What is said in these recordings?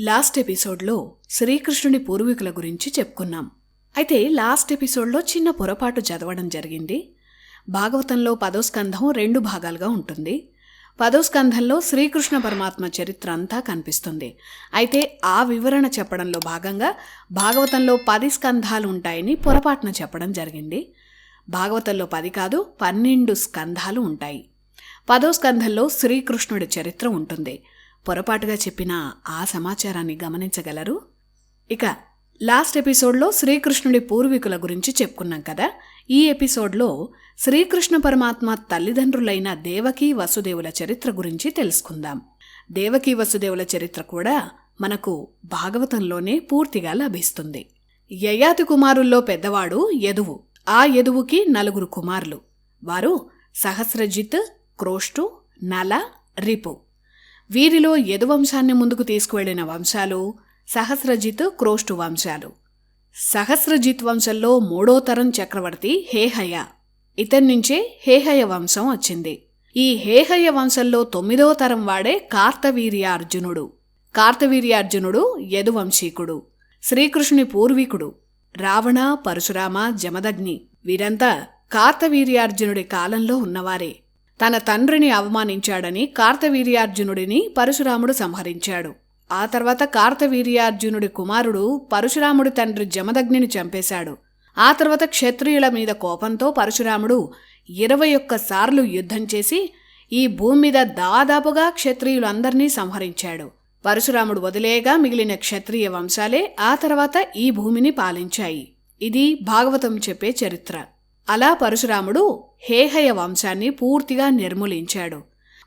Last ఎపిసోడ్లో శ్రీకృష్ణుడి పూర్వీకుల గురించి చెప్పుకున్నాం. అయితే లాస్ట్ ఎపిసోడ్లో చిన్న పొరపాటు చదవడం జరిగింది. భాగవతంలో పదో స్కంధం రెండు భాగాలుగా ఉంటుంది. పదో స్కంధంలో శ్రీకృష్ణ పరమాత్మ చరిత్ర అంతా కనిపిస్తుంది. అయితే ఆ వివరణ చెప్పడంలో భాగంగా భాగవతంలో పది స్కంధాలు ఉంటాయని పొరపాటున చెప్పడం జరిగింది. భాగవతంలో పది కాదు పన్నెండు స్కంధాలు ఉంటాయి. పదో స్కంధంలో శ్రీకృష్ణుడి చరిత్ర ఉంటుంది. పొరపాటుగా చెప్పిన ఆ సమాచారాన్ని గమనించగలరు? ఇక లాస్ట్ ఎపిసోడ్లో శ్రీకృష్ణుడి పూర్వీకుల గురించి చెప్పుకున్నాం కదా? ఈ ఎపిసోడ్లో శ్రీకృష్ణ పరమాత్మ తల్లిదండ్రులైన దేవకీ వసుదేవుల చరిత్ర గురించి తెలుసుకుందాం. దేవకీ వసుదేవుల చరిత్ర కూడా మనకు భాగవతంలోనే పూర్తిగా లభిస్తుంది. యయాతి కుమారుల్లో పెద్దవాడు యదువు. ఆ యదువుకి నలుగురు కుమారులు. వారు సహస్రజిత్ క్రోష్టు నల రిపు. వీరిలో యదువంశాన్ని ముందుకు తీసుకువెళ్ళిన వంశాలు సహస్రజిత్ క్రోష్టు వంశాలు. సహస్రజిత్ వంశంలో మూడో తరం చక్రవర్తి హేహయ ఇతని నుంచే హేహయ వంశం వచ్చింది. ఈ హేహయ వంశంలో తొమ్మిదో తరం వాడే కార్తవీర్యార్జునుడు. కార్తవీర్యార్జునుడు యదువంశీకుడు. శ్రీకృష్ణుని పూర్వీకుడు. రావణ పరశురామ జమదగ్ని వీరంతా కార్తవీర్యార్జునుడి కాలంలో ఉన్నవారే. తన తండ్రిని అవమానించాడని కార్తవీర్యార్జునుడిని పరశురాముడు సంహరించాడు. ఆ తర్వాత కార్తవీర్యార్జునుడి కుమారుడు పరశురాముడి తండ్రి జమదగ్నిని చంపేశాడు. ఆ తర్వాత క్షత్రియుల మీద కోపంతో పరశురాముడు ఇరవై ఒక్కసార్లు యుద్ధం చేసి ఈ భూమి మీద దాదాపుగా క్షత్రియులందర్నీ సంహరించాడు. పరశురాముడు వదిలేగా మిగిలిన క్షత్రియ వంశాలే ఆ తర్వాత ఈ భూమిని పాలించాయి. ఇది భాగవతం చెప్పే చరిత్ర. అలా పరశురాముడు హేహయ వంశాన్ని పూర్తిగా నిర్మూలించాడు.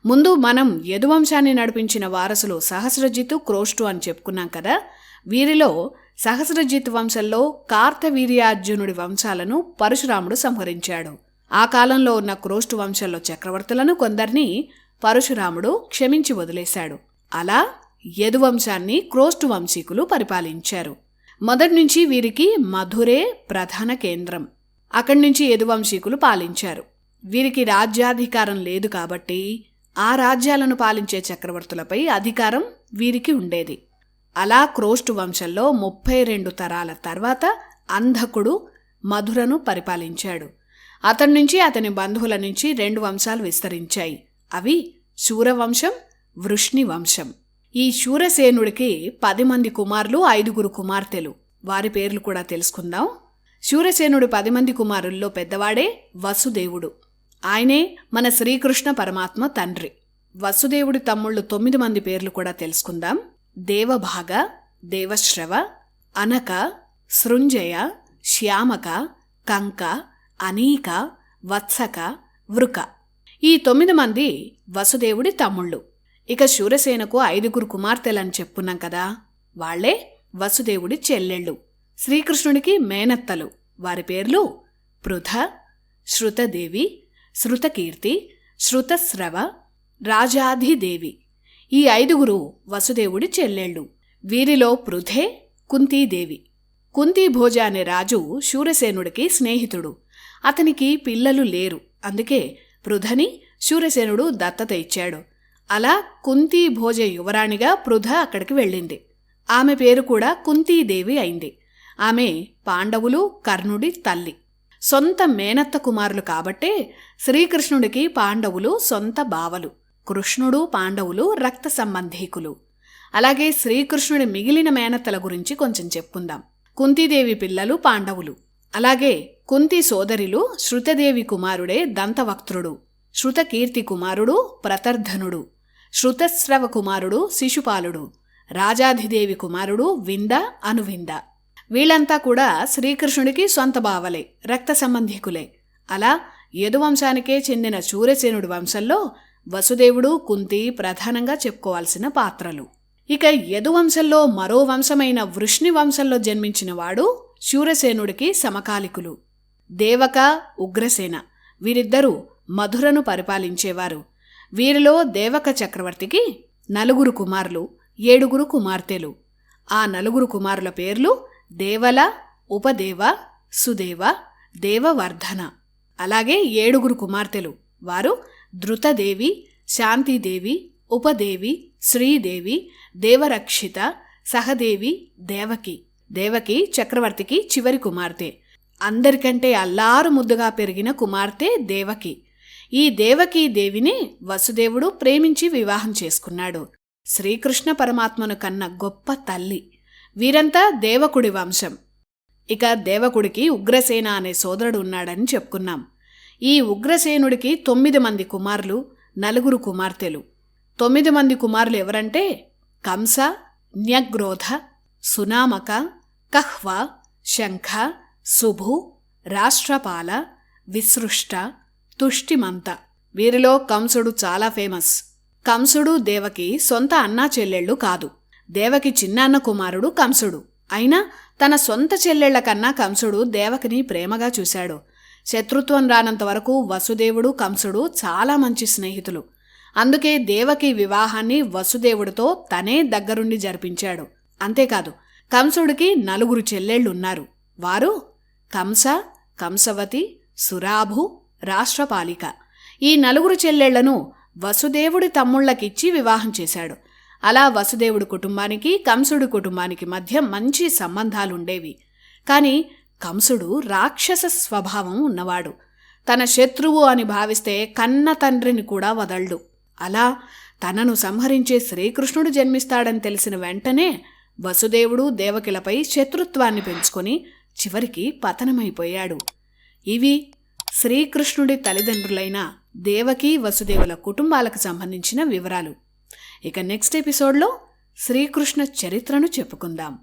ముందు మనం యదువంశాన్ని నడిపించిన వారసులు సహస్రజిత్ క్రోష్టు అని చెప్పుకున్నాం కదా? వీరిలో సహస్రజిత్ వంశంలో కార్తవీర్యార్జునుడి వంశాలను పరశురాముడు సంహరించాడు. ఆ కాలంలో ఉన్న క్రోష్టు వంశంలో చక్రవర్తులను కొందరిని పరశురాముడు క్షమించి వదిలేశాడు. అలా యదువంశాన్ని క్రోష్టు వంశీకులు పరిపాలించారు. మొదటి నుంచి వీరికి మధురే ప్రధాన కేంద్రం. అక్కడి నుంచి యదువంశీకులు పాలించారు. వీరికి రాజ్యాధికారం లేదు కాబట్టి ఆ రాజ్యాలను పాలించే చక్రవర్తులపై అధికారం వీరికి ఉండేది. అలా క్రోష్టు వంశంలో ముప్పై రెండు తరాల తర్వాత అంధకుడు మధురను పరిపాలించాడు. అతని నుంచి అతని బంధువుల నుంచి రెండు వంశాలు విస్తరించాయి. అవి శూరవంశం వృష్ణి వంశం. ఈ శూరసేనుడికి పది మంది కుమారులు ఐదుగురు కుమార్తెలు. వారి పేర్లు కూడా తెలుసుకుందాం. శూరసేనుడు పది మంది కుమారుల్లో పెద్దవాడే వసుదేవుడు. ఆయనే మన శ్రీకృష్ణ పరమాత్మ తండ్రి. వసుదేవుడి తమ్ముళ్ళు తొమ్మిది మంది పేర్లు కూడా తెలుసుకుందాం. దేవభాగ దేవశ్రవ అనక సృంజయ శ్యామక కంక అనీక వత్సక వృక. ఈ తొమ్మిది మంది వసుదేవుడి తమ్ముళ్ళు. ఇక శూరసేనకు ఐదుగురు కుమార్తెలని చెప్పున్నాం కదా. వాళ్ళే వసుదేవుడి చెల్లెళ్ళు. శ్రీకృష్ణుడికి మేనత్తలు. వారి పేర్లు పృథ శృతదేవి శృతకీర్తి శృతస్రవ రాజాధిదేవి. ఈ ఐదుగురు వసుదేవుడి చెల్లెళ్ళు. వీరిలో పృథే కుంతీదేవి. కుంతీభోజ అనే రాజు శూరసేనుడికి స్నేహితుడు. అతనికి పిల్లలు లేరు. అందుకే పృథని శూరసేనుడు దత్తత ఇచ్చాడు. అలా కుంతీభోజ యువరాణిగా పృథ అక్కడికి వెళ్ళింది. ఆమె పేరు కూడా కుంతీదేవి అయింది. ఆమె పాండవులు కర్ణుడి తల్లి. సొంత మేనత్త కుమారులు కాబట్టే శ్రీకృష్ణుడికి పాండవులు సొంత బావలు. కృష్ణుడు పాండవులు రక్త సంబంధీకులు. అలాగే శ్రీకృష్ణుడి మిగిలిన మేనత్తల గురించి కొంచెం చెప్పుకుందాం కుంతీదేవి పిల్లలు పాండవులు. అలాగే కుంతి సోదరిలు శృతదేవి కుమారుడే దంతవక్త్రుడు. శృతకీర్తి కుమారుడు ప్రతర్ధనుడు. శృతస్రవ కుమారుడు శిశుపాలుడు. రాజాధిదేవి కుమారుడు వింద అనువింద. వీళ్ళంతా కూడా శ్రీకృష్ణుడికి సొంత బావలే రక్త సంబంధికులే. అలా యదువంశానికే చెందిన శూరసేనుడి వంశంలో వసుదేవుడు కుంతి ప్రధానంగా చెప్పుకోవాల్సిన పాత్రలు. ఇక యదువంశంలో మరో వంశమైన వృష్ణి వంశంలో జన్మించిన వాడు శూరసేనుడికి సమకాలికులు. దేవక ఉగ్రసేన వీరిద్దరూ మధురను పరిపాలించేవారు. వీరిలో దేవక చక్రవర్తికి నలుగురు కుమారులు ఏడుగురు కుమార్తెలు. ఆ నలుగురు కుమారుల పేర్లు దేవల ఉపదేవ సుదేవ దేవవర్ధన. అలాగే ఏడుగురు కుమార్తెలు. వారు ధృతదేవి శాంతిదేవి ఉపదేవి శ్రీదేవి దేవరక్షిత సహదేవి దేవకి. దేవకి చక్రవర్తికి చివరి కుమార్తె. అందరికంటే అల్లారు ముద్దుగా పెరిగిన కుమార్తె దేవకి. ఈ దేవకీ దేవిని వసుదేవుడు ప్రేమించి వివాహం చేసుకున్నాడు. శ్రీకృష్ణ పరమాత్మను కన్న గొప్ప తల్లి. వీరంతా దేవకుడి వంశం. ఇక దేవకుడికి ఉగ్రసేన అనే సోదరుడు ఉన్నాడని చెప్పుకున్నాం. ఈ ఉగ్రసేనుడికి తొమ్మిది మంది కుమారులు నలుగురు కుమార్తెలు. తొమ్మిది మంది కుమారులు ఎవరంటే కంస న్యగ్రోధ సునామక కహ్వ శంఖ సుభు రాష్ట్రపాల విసృష్ట తుష్టిమంత. వీరిలో కంసుడు చాలా ఫేమస్. కంసుడు దేవకి సొంత అన్నా చెల్లెళ్ళు కాదు. దేవకి చిన్నాన్న కుమారుడు కంసుడు. అయినా తన సొంత చెల్లెళ్ళ కన్నా కంసుడు దేవకిని ప్రేమగా చూశాడు. శత్రుత్వం రానంత వరకు వసుదేవుడు కంసుడు చాలా మంచి స్నేహితులు. అందుకే దేవకి వివాహాన్ని వసుదేవుడితో తనే దగ్గరుండి జరిపించాడు. అంతేకాదు కంసుడికి నలుగురు చెల్లెళ్ళున్నారు వారు కంస కంసవతి సురాభు రాష్ట్రపాలిక. ఈ నలుగురు చెల్లెళ్ళను వసుదేవుడి తమ్ముళ్ళకిచ్చి వివాహం చేశాడు. అలా వసుదేవుడి కుటుంబానికి కంసుడి కుటుంబానికి మధ్య మంచి సంబంధాలుండేవి. కానీ కంసుడు రాక్షస స్వభావం ఉన్నవాడు. తన శత్రువు అని భావిస్తే కన్న తండ్రిని కూడా వదళ్ళు అలా తనను సంహరించే శ్రీకృష్ణుడు జన్మిస్తాడని తెలిసిన వెంటనే వసుదేవుడు దేవకిలపై శత్రుత్వాన్ని పెంచుకొని చివరికి పతనమైపోయాడు. ఇవి శ్రీకృష్ణుడి తల్లిదండ్రులైన దేవకి వసుదేవుల కుటుంబాలకు సంబంధించిన వివరాలు. ఇక నెక్స్ట్ ఎపిసోడ్లో శ్రీకృష్ణ చరిత్రను చెప్పుకుందాం.